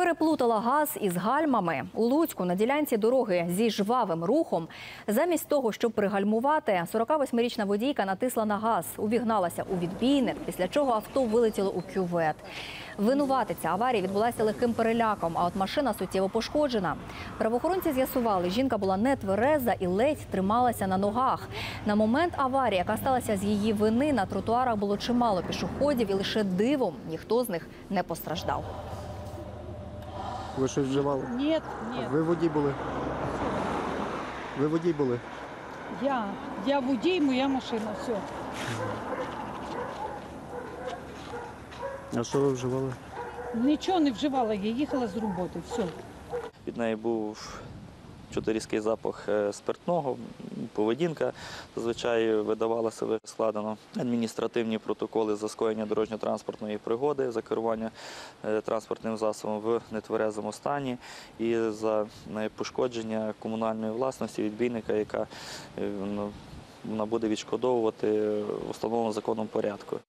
Переплутала газ із гальмами у Луцьку на ділянці дороги зі жвавим рухом. Замість того, щоб пригальмувати, 48-річна водійка натисла на газ, увігналася у відбійник, після чого авто вилетіло у кювет. Винуватиця аварії відбулася легким переляком, а от машина суттєво пошкоджена. Правоохоронці з'ясували, жінка була нетвереза і ледь трималася на ногах. На момент аварії, яка сталася з її вини, на тротуарах було чимало пішоходів, і лише дивом ніхто з них не постраждав. Ви щось вживали? Ні, ні. Ви водій були? Ви водій були? я. Я водій, моя машина, все. А що ви вживали? Нічого не вживала, я їхала з роботи, все. Під нею був чотирізкий запах е, спиртного, поведінка. Зазвичай видавалося ви- складено адміністративні протоколи за скоєння дорожньо-транспортної пригоди, за керування е, транспортним засобом в нетверезому стані і за е, пошкодження комунальної власності відбійника, яка ну, вона буде відшкодовувати в установленому законом порядку.